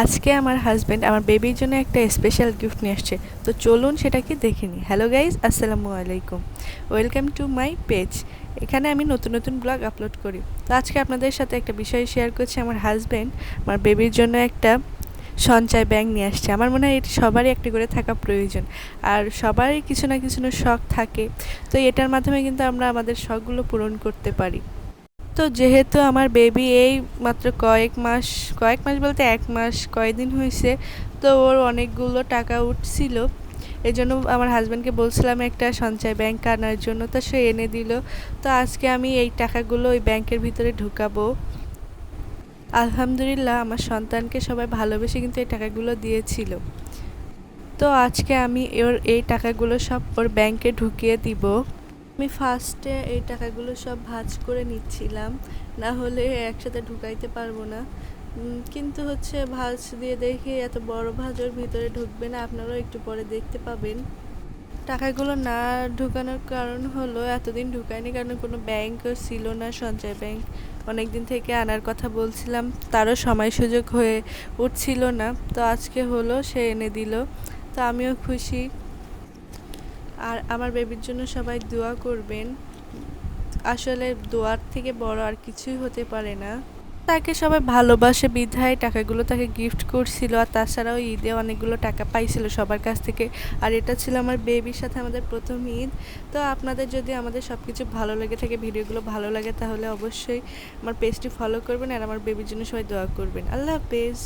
আজকে আমার হাজব্যান্ড আমার বেবির জন্য একটা স্পেশাল গিফট নিয়ে আসছে। তো চলুন সেটা কি দেখে নিই। হ্যালো গাইজ আসসালামু আলাইকুম। ওয়েলকাম টু মাই পেজ এখানে আমি নতুন নতুন ব্লগ আপলোড করি। তো আজকে আপনাদের সাথে একটা বিষয় শেয়ার করছি। আমার হাজব্যান্ড আমার বেবির জন্য একটা সঞ্চয় ব্যাংক নিয়ে আসছে। আমার মনে হয় এটা সবারই একটি করে থাকা প্রয়োজন। আর সবারই কিছু না কিছু না শখ থাকে। তো এটার মাধ্যমে কিন্তু আমরা আমাদের শখগুলো পূরণ করতে পারি। তো যেহেতু আমার বেবি এই মাত্র কয়েক মাস কয়েক মাস বলতে এক মাস, কয়েকদিন হয়েছে, তো ওর অনেকগুলো টাকা উঠছিল। এই জন্য আমার হাজব্যান্ডকে বলছিলাম একটা সঞ্চয় ব্যাংক আনার জন্য, তো সে এনে দিল। তো আজকে আমি এই টাকাগুলো ওই ব্যাংকের ভিতরে ঢুকাবো। আলহামদুলিল্লাহ, আমার সন্তানকে সবাই ভালোবেসে কিন্তু এই টাকাগুলো দিয়েছিল। তো আজকে আমি ওর এই টাকাগুলো সব ওর ব্যাংকে ঢুকিয়ে দিব। আমি ফার্স্টে এই টাকাগুলো সব ভাঁজ করে নিচ্ছিলাম। না হলে একসাথে ঢুকাইতে পারব না। কিন্তু হচ্ছে ভাঁজ দিয়ে দেখে এত বড় ভাঁজ ওর ভিতরে ঢুকবে না, আপনারাও একটু পরে দেখতে পাবেন। টাকাগুলো না ঢুকানোর কারণ হলো এতদিন ঢুকায়নি কারণ কোনো ব্যাংকও ছিল না, সঞ্চয় ব্যাংক অনেক দিন থেকে আনার কথা বলছিলাম, তারও সময় সুযোগ হয়ে উঠছিল না। তো আজকে হলো সে এনে দিল। তো আমিও খুশি। আর আমার বেবির জন্য সবাই দোয়া করবেন। আসলে দোয়ার থেকে বড় আর কিছুই হতে পারে না। তাকে সবাই ভালোবাসে, বিধায় টাকাগুলো তাকে গিফট করছিল আর তাছাড়াও ঈদে অনেকগুলো টাকা পাইছিল সবার কাছ থেকে। আর এটা ছিল আমার বেবির সাথে আমাদের প্রথম ঈদ। তো আপনাদের যদি আমাদের সব কিছু ভালো লেগে থাকে, ভিডিওগুলো ভালো লাগে, তাহলে অবশ্যই আমার পেজটি ফলো করবেন আর আমার বেবির জন্য সবাই দোয়া করবেন। আল্লাহ হাফেজ।